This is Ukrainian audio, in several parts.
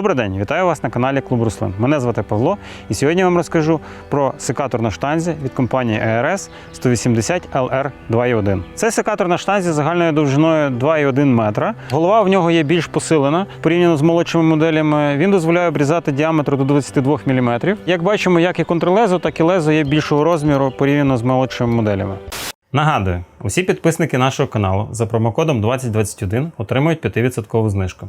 Добрий день, вітаю вас на каналі Клуб Руслин. Мене звати Павло, і сьогодні я вам розкажу про секатор на штанзі від компанії ERS 180 LR 2.1. Це секатор на штанзі загальною довжиною 2,1 метра. Голова в нього є більш посилена порівняно з молодшими моделями. Він дозволяє обрізати діаметр до 22 мм. Як бачимо, як і контрлезо, так і лезо є більшого розміру порівняно з молодшими моделями. Нагадую, усі підписники нашого каналу за промокодом 2021 отримують 5% знижку.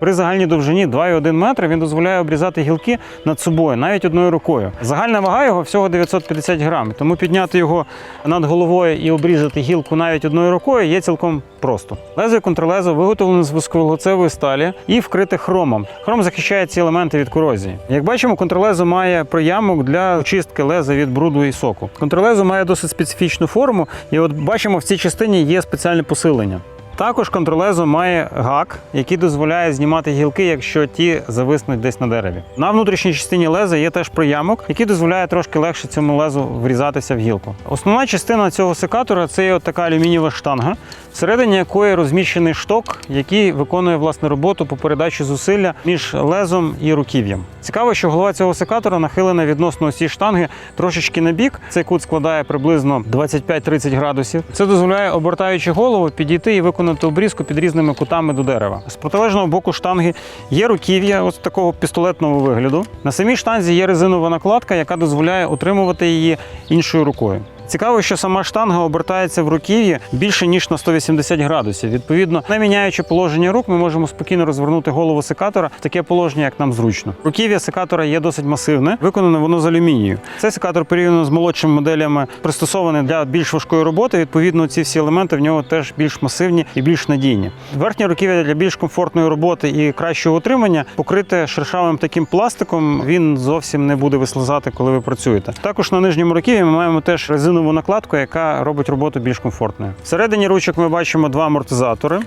При загальній довжині 2,1 метра він дозволяє обрізати гілки над собою навіть одною рукою. Загальна вага його всього 950 грам, тому підняти його над головою і обрізати гілку навіть одною рукою є цілком просто. Лезо контрлезо виготовлене з високовуглецевої сталі і вкрите хромом. Хром захищає ці елементи від корозії. Як бачимо, контрлезо має приямок для очистки леза від бруду і соку. Контрлезо має досить специфічну форму, і от бачимо, в цій частині є спеціальне посилення. Також контролезо має гак, який дозволяє знімати гілки, якщо ті зависнуть десь на дереві. На внутрішній частині леза є теж приямок, який дозволяє трошки легше цьому лезу врізатися в гілку. Основна частина цього секатора це є от така алюмінієва штанга, всередині якої розміщений шток, який виконує власне роботу по передачі зусилля між лезом і руків'ям. Цікаво, що голова цього секатора нахилена відносно осі штанги трошечки на бік. Цей кут складає приблизно 25-30 градусів. Це дозволяє, обертаючи голову, підійти і виконати обрізку під різними кутами до дерева. З протилежного боку штанги є руків'я ось такого пістолетного вигляду. На самій штанзі є резинова накладка, яка дозволяє утримувати її іншою рукою. Цікаво, що сама штанга обертається в руків'ї більше ніж на 180 градусів. Відповідно, не міняючи положення рук, ми можемо спокійно розвернути голову секатора в таке положення, як нам зручно. Руків'я секатора є досить масивне, виконане воно з алюмінію. Цей секатор порівняно з молодшими моделями пристосований для більш важкої роботи. Відповідно, ці всі елементи в нього теж більш масивні і більш надійні. Верхня руків'я для більш комфортної роботи і кращого утримання покрите шершавим таким пластиком. Він зовсім не буде вислизати, коли ви працюєте. Також на нижньому руків'ї ми маємо теж резинову накладку, яка робить роботу більш комфортною. Всередині ручок ми бачимо два амортизатори.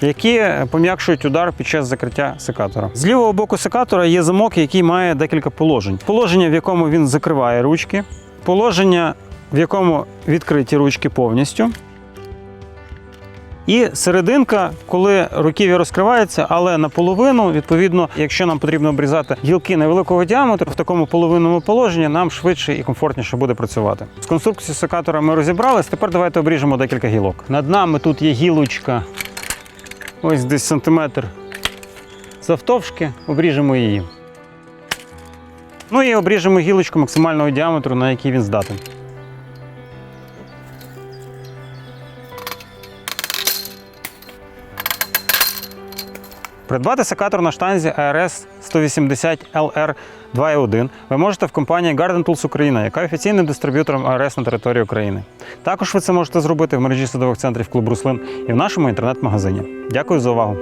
Які пом'якшують удар під час закриття секатора. З лівого боку секатора є замок, який має декілька положень. Положення, в якому він закриває ручки, положення, в якому відкриті ручки повністю. І серединка, коли руків'я розкривається, але наполовину, відповідно, якщо нам потрібно обрізати гілки невеликого діаметру, в такому половинному положенні нам швидше і комфортніше буде працювати. З конструкцією секатора ми розібрались. Тепер давайте обріжемо декілька гілок. Над нами тут є гілочка, ось десь сантиметр завтовшки, обріжемо її. Ну і обріжемо гілочку максимального діаметру, на який він здатен. Придбати секатор на штанзі ARS 180 LR 2.1 ви можете в компанії Garden Tools Україна, яка офіційним дистриб'ютором ARS на території України. Також ви це можете зробити в мережі садових центрів клуб Руслин і в нашому інтернет-магазині. Дякую за увагу!